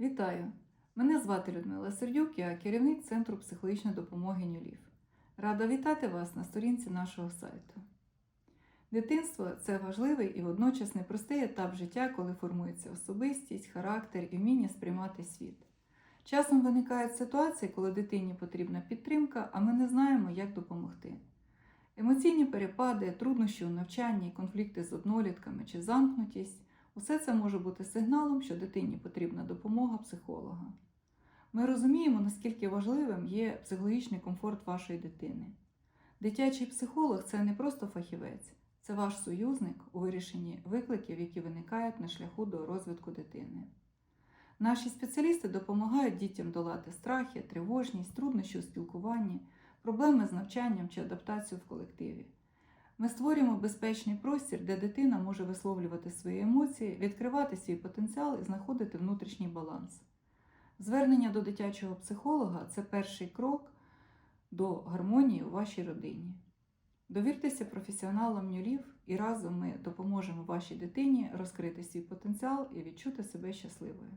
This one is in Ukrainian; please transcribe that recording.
Вітаю! Мене звати Людмила Сердюк, я керівник Центру психологічної допомоги Нюлів. Рада вітати вас на сторінці нашого сайту. Дитинство це важливий і водночас непростий етап життя, коли формується особистість, характер і вміння сприймати світ. Часом виникають ситуації, коли дитині потрібна підтримка, а ми не знаємо, як допомогти. Емоційні перепади, труднощі у навчанні, конфлікти з однолітками чи замкнутість усе це може бути сигналом, що дитині потрібна допомога психолога. Ми розуміємо, наскільки важливим є психологічний комфорт вашої дитини. Дитячий психолог це не просто фахівець, це ваш союзник у вирішенні викликів, які виникають на шляху до розвитку дитини. Наші спеціалісти допомагають дітям долати страхи, тривожність, труднощі у спілкуванні, проблеми з навчанням чи адаптацію в колективі. Ми створюємо безпечний простір, де дитина може висловлювати свої емоції, відкривати свій потенціал і знаходити внутрішній баланс. Звернення до дитячого психолога це перший крок до гармонії у вашій родині. Довіртеся професіоналам нюлів і разом ми допоможемо вашій дитині розкрити свій потенціал і відчути себе щасливою.